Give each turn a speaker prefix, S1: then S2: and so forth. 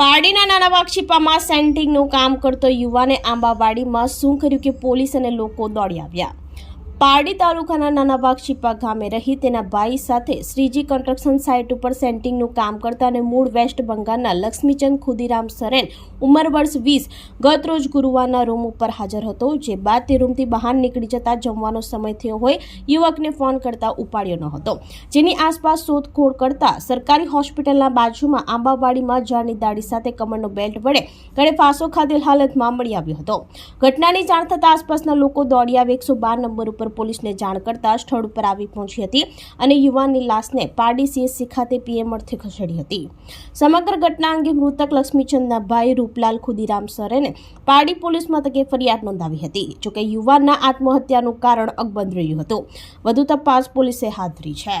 S1: પારડીના નાના વાક્ષીપામાં સેન્ટિંગનું કામ કરતો યુવાને આંબાવાડીમાં શું કર્યું કે પોલીસ અને લોકો દોડી આવ્યા. પારડી તાલુકાના નાના વાક્ષીપા ગામે રહી તેના ભાઈ સાથે શ્રીજી કન્સ્ટ્રક્શન સાઇટ ઉપર સેન્ટિંગનું કામ કરતા અને મૂળ વેસ્ટ બંગાળના લક્ષ્મીચંદ ખુદીરામ સરેન ઉંમર વર્ષ વીસ ગત રોજ ગુરુવારના રૂમ ઉપર હાજર હતો, જે બાદ તે રૂમથી બહાર નીકળી જતા જમવાનો સમય થયો હોય, યુવકને ફોન કરતા ઉપાડ્યો ન હતો. જેની આસપાસ શોધખોળ કરતા સરકારી હોસ્પિટલના બાજુમાં આંબાવાડીમાં જાની દાડી સાથે કમરનો બેલ્ટ વડે ગળે ફાંસો ખાધેલ હાલતમાં મળી આવ્યો હતો. ઘટનાની જાણ થતાં આસપાસના લોકો દોડી આવે એકસો બાર નંબર ઉપર પોલીસને જાણ કરતા સ્થળ ઉપર આવી પહોંચી હતી અને યુવાનની લાશને પારડી સીએસસી ખાતે પીએમ અર્થે ખસેડી હતી. સમગ્ર ઘટના અંગે મૃતક લક્ષ્મીચંદના ભાઈ રૂપલાલ ખુદીરામ સરેને પારડી પોલીસ મથકે ફરિયાદ નોંધાવી હતી. જોકે યુવાનના આત્મહત્યાનું કારણ અકબંધ રહ્યું હતું. વધુ તપાસ પોલીસે હાથ ધરી છે.